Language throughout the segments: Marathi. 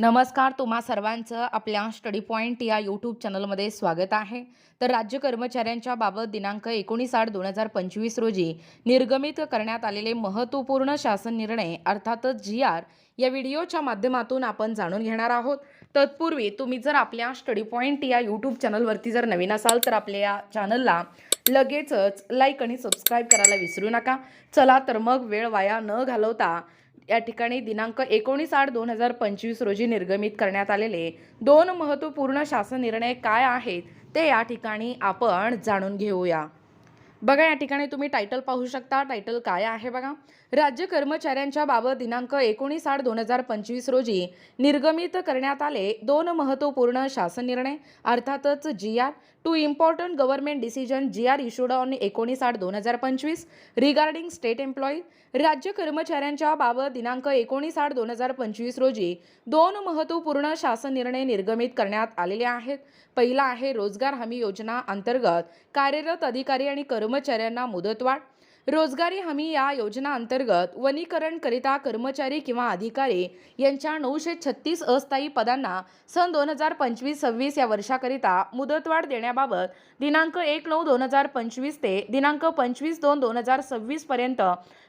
नमस्कार तुम्हा सर्वांचं आपल्या स्टडी पॉईंट या यूट्यूब चॅनलमध्ये स्वागत आहे. तर राज्य कर्मचाऱ्यांच्या बाबत दिनांक एकोणीस आठ दोन हजार पंचवीस रोजी निर्गमित करण्यात आलेले महत्त्वपूर्ण शासन निर्णय अर्थातच जी आर या व्हिडिओच्या माध्यमातून आपण जाणून घेणार आहोत. तत्पूर्वी तुम्ही जर आपल्या स्टडी पॉईंट या यूट्यूब चॅनलवरती जर नवीन असाल तर आपल्या या चॅनलला लगेचच लाईक आणि सबस्क्राईब करायला विसरू नका. चला तर मग वेळ वाया न घालवता या ठिकाणी दिनांक एकोणीस आठ दोन हजार पंचवीस रोजी निर्गमित करण्यात आलेले दोन महत्त्वपूर्ण शासन निर्णय काय आहेत ते या ठिकाणी आपण जाणून घेऊया. बघा या ठिकाणी तुम्ही टायटल पाहू शकता. टायटल काय आहे बघा? राज्य कर्मचाऱ्यांच्या बाबत दिनांक एकोणीस आठ दोन हजार पंचवीस रोजी निर्गमित करण्यात आले दोन महत्त्वपूर्ण शासन निर्णय. अर्थातच G R to important government decision G R issued on एकोणीस आठ दोन हजार पंचवीस. रिगार्डिंग स्टेट एम्प्लॉई राज्य कर्मचाऱ्यांच्या बाबत दिनांक एकोणीस आठ दोन हजार पंचवीस रोजी दोन महत्त्वपूर्ण शासन निर्णय निर्गमित करण्यात आलेले आहेत. पहिला आहे रोजगार हमी योजना अंतर्गत कार्यरत अधिकारी आणि कर्मचाऱ्यांना मुदतवाढ. रोजगारी हमी या योजना अंतर्गत वनीकरणकरिता कर्मचारी किंवा अधिकारी यांच्या नऊशे छत्तीस अस्थायी पदांना सन दोन हजार पंचवीस सव्वीस या वर्षाकरिता मुदतवाढ देण्याबाबत दिनांक एक नऊ दोन हजार पंचवीस ते दिनांक पंचवीस दोन दोन हजार सव्वीसपर्यंत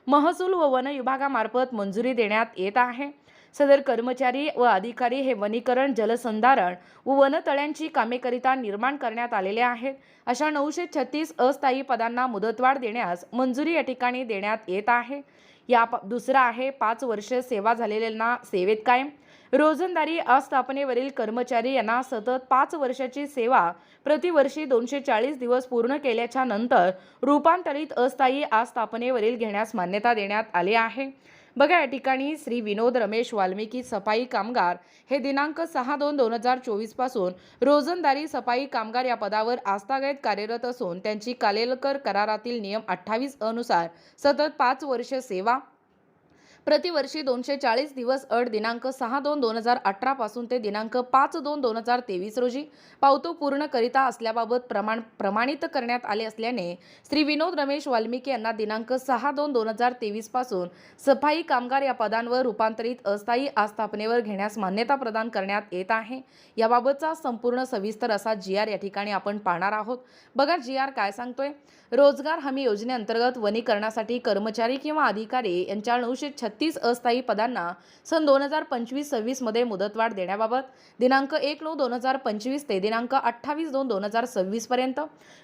महसूल व वन विभागामार्फत मंजुरी देण्यात येत आहे. सदर कर्मचारी व अधिकारी हे वनीकरण जलसंधारण व वनतळ्यांची कामेकरिता निर्माण करण्यात आलेले आहेत. अशा नऊशे छत्तीस अस्थायी पदांना मुदतवाढ देण्यास मंजुरी या ठिकाणी देण्यात येत आहे. या दुसरा आहे पाच वर्षे सेवा झालेल्यांना सेवेत कायम. रोजंदारी आस्थापनेवरील कर्मचारी यांना सतत पाच वर्षाची सेवा प्रतिवर्षी दोनशे चाळीस दिवस पूर्ण केल्याच्यानंतर रूपांतरित अस्थायी आस्थापनेवरील घेण्यास मान्यता देण्यात आली आहे. बघा या ठिकाणी श्री विनोद रमेश वाल्मिकी सफाई कामगार हे दिनांक सहा दोन दोन हजार चोवीसपासून रोजंदारी सफाई कामगार या पदावर आस्थागत कार्यरत असून त्यांची कालेलकर करारातील नियम अठ्ठावीस अनुसार सतत पाच वर्ष सेवा प्रतिवर्षी दोनशे चाळीस दिवस अट दिनांक सहा दोन दोन हजार अठरा पासून ते दिनांक पाच दोन दोन हजार तेवीस रोजी पावतो पूर्ण करिता असल्याबाबत प्रमाण प्रमाणित करण्यात आले असल्याने श्री विनोद रमेश वाल्मिकी यांना दिनांक सहा दोन दोन हजार तेवीसपासून सफाई कामगार या पदांवर रूपांतरित अस्थायी आस्थापनेवर घेण्यास मान्यता प्रदान करण्यात येत आहे. याबाबतचा संपूर्ण सविस्तर असा जी आर या ठिकाणी आपण पाहणार आहोत. बघा जी आर काय सांगतोय? रोजगार हमी योजनेअंतर्गत वनीकरणासाठी कर्मचारी किंवा अधिकारी यांच्या नऊशे छत्तीस अस्थायी पदांना सन दोन हजार पंचवीस सव्वीसमध्ये मुदतवाढ देण्याबाबत दिनांक एक नऊ दोन हजार पंचवीस ते दिनांक अठ्ठावीस दोन दोन हजार सव्वीसपर्यंत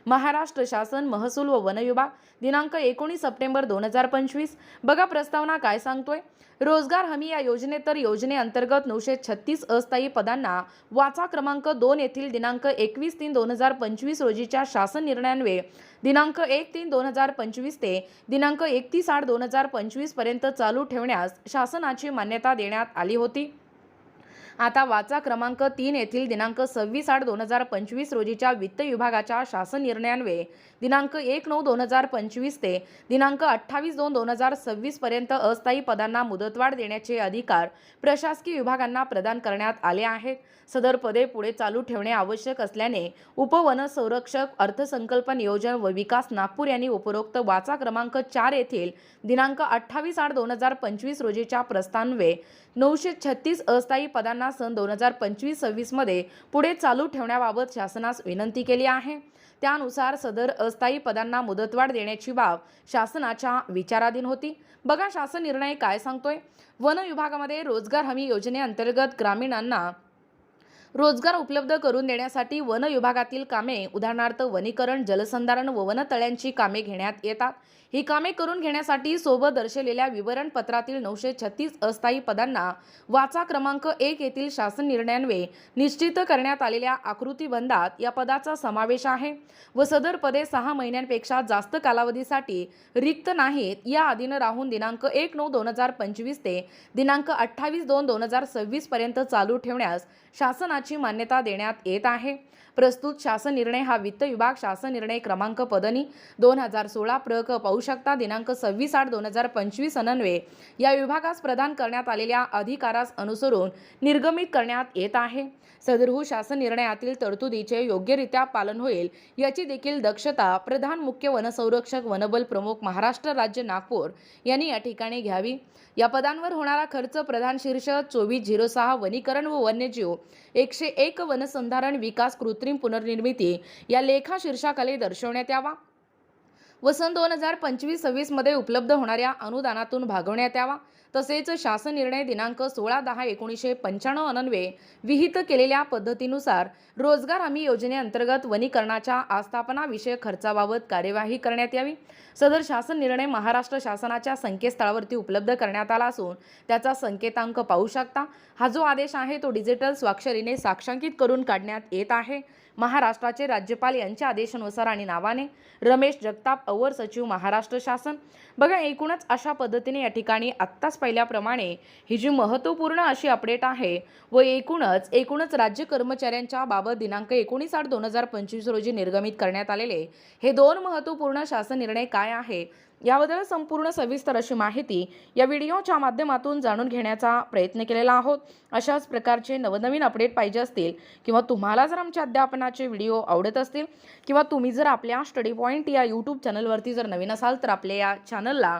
महाराष्ट्र शासन महसूल व वन विभाग दिनांक एकोणीस सप्टेंबर दोन हजार पंचवीस. बघा प्रस्तावना काय सांगतोय? रोजगार हमी या योजनेत तर योजनेअंतर्गत नऊशे छत्तीस अस्थायी पदांना वाचा क्रमांक दोन येथील दिनांक एकवीस तीन दोन हजार पंचवीस रोजीच्या शासन निर्णयान्वये दिनांक एक तीन दोन हजार पंचवीस ते दिनांक एकतीस आठ दोन हजार पंचवीसपर्यंत चालू ठेवण्यास शासनाची मान्यता देण्यात आली होती. आता वाचा क्रमांक तीन येथील दिनांक सव्वीस आठ दोन हजार पंचवीस रोजीच्या वित्त विभागाच्या शासन निर्णयान्वये दिनांक एक नऊ दोन हजार पंचवीस ते दिनांक अठ्ठावीस दोन दोन हजार सव्वीस पर्यंत अस्थायी पदांना मुदतवाढ देण्याचे अधिकार प्रशासकीय विभागांना प्रदान करण्यात आले आहेत. सदर पदे पुढे चालू ठेवणे आवश्यक असल्याने उपवन संरक्षक अर्थसंकल्प नियोजन व विकास नागपूर यांनी उपरोक्त वाचा क्रमांक चार येथील दिनांक अठ्ठावीस आठ दोन हजार पंचवीस रोजीच्या प्रस्तान्वये नऊशे छत्तीस अस्थायी पदांना सन दोन हजार पंचवीस सव्वीसमध्ये पुढे चालू ठेवण्याबाबत शासनास विनंती केली आहे. त्यानुसार सदर अस्थायी पदांना मुदतवाढ देण्याची बाब शासनाच्या विचाराधीन होती. बघा शासन निर्णय काय सांगतोय? वन विभागामध्ये रोजगार हमी योजनेअंतर्गत ग्रामीणांना रोजगार उपलब्ध करून देण्यासाठी वन विभागातील कामे उदाहरणार्थ वनीकरण जलसंधारण व वनतळ्यांची कामे घेण्यात येतात. ही कामे करून घेण्यासाठी सोबत दर्शवलेल्या विवरणपत्रातील नऊशे छत्तीस अस्थायी पदांना वाचा क्रमांक एक येथील शासन निर्णयान्वये निश्चित करण्यात आलेल्या आकृतीबंधात या पदाचा समावेश आहे व सदर पदे सहा महिन्यांपेक्षा जास्त कालावधीसाठी रिक्त नाहीत. या अधीन राहून दिनांक एक नऊ दोन हजार पंचवीस ते दिनांक अठ्ठावीस दोन दोन हजार सव्वीस पर्यंत चालू ठेवण्यास शासनाची मान्यता देण्यात येत आहे. प्रस्तुत शासन निर्णय हा वित्त विभाग शासन निर्णय क्रमांक पदनी दोन हजार सोळा प्र क पाहू शकता. दिनांक सव्वीस आठ दोन हजार पंचवीस अनन्वे. या विभागास प्रदान करण्यात आलेल्या अधिकारास अनुसरून निर्गमित करण्यात येत आहे. सदरहू हो शासन निर्णयातील तरतुदीचे योग्यरित्या पालन होईल याची देखील दक्षता प्रधान मुख्य वनसंरक्षक वनबल प्रमुख महाराष्ट्र राज्य नागपूर यांनी या ठिकाणी घ्यावी. या पदांवर होणारा खर्च प्रधान शीर्ष चोवीस झिरो सहा वनीकरण व वन्यजीव एकशे एक वनसंधारण विकास कृत्रिम पुनर्निर्मिती या लेखा शीर्षाखाली दर्शवण्यात यावा. व सन दोन हजार पंचवीस सव्वीसमध्ये उपलब्ध होणाऱ्या अनुदानातून भागवण्यात यावा. तसेच शासन निर्णय दिनांक सोळा दहा एकोणीसशे पंच्याण्णव अनन्वे विहित केलेल्या पद्धतीनुसार रोजगार हमी योजनेअंतर्गत वनीकरणाच्या आस्थापनाविषयक खर्चाबाबत कार्यवाही करण्यात यावी. सदर शासन निर्णय महाराष्ट्र शासनाच्या संकेतस्थळावरती उपलब्ध करण्यात आला असून त्याचा संकेतांक पाहू शकता. हा जो आदेश आहे तो डिजिटल स्वाक्षरीने साक्षांकित करून काढण्यात येत आहे. महाराष्ट्राचे राज्यपाल यांच्या आदेशानुसार आणि नावाने रमेश जगताप अवर सचिव महाराष्ट्र शासन. बघा एकूणच अशा पद्धतीने या ठिकाणी आत्ताच पाहिल्याप्रमाणे ही जी महत्त्वपूर्ण अशी अपडेट आहे व एकूणच एकूणच राज्य कर्मचाऱ्यांच्या बाबत दिनांक एकोणीस आठ दोन हजार पंचवीस रोजी निर्गमित करण्यात आलेले हे दोन महत्त्वपूर्ण शासन निर्णय काय आहे? याबद्दल संपूर्ण सविस्तर अशी माहिती या व्हिडिओच्या माध्यमातून जाणून घेण्याचा प्रयत्न केलेला आहोत. अशाच प्रकारचे नवनवीन अपडेट पाहिजे असतील किंवा तुम्हाला जर आमच्या अध्यापनाचे व्हिडिओ आवडत असतील किंवा तुम्ही जर आपल्या स्टडी पॉईंट या यूट्यूब चॅनलवरती जर नवीन असाल तर आपल्या या चॅनलला